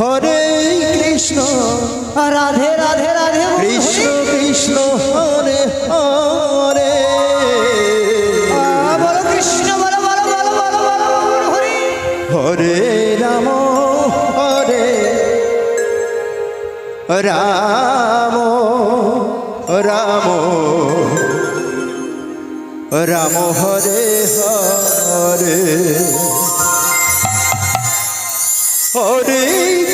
হরে কৃষ্ণ রাধে রাধে রাধে কৃষ্ণ। কৃষ্ণ হরে হরে। বলো কৃষ্ণ বলো বলো বলো বলো বলো হরি। হরে রাম হরে। রাম রাম। রাম হরে হরে। হরে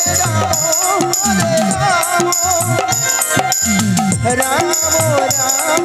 হরে রাম হরে রাম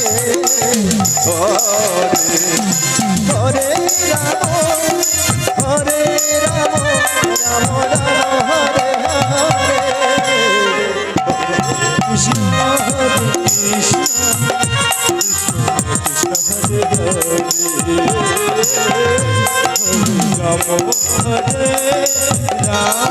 হরে হরে হরে রাম হরে রাম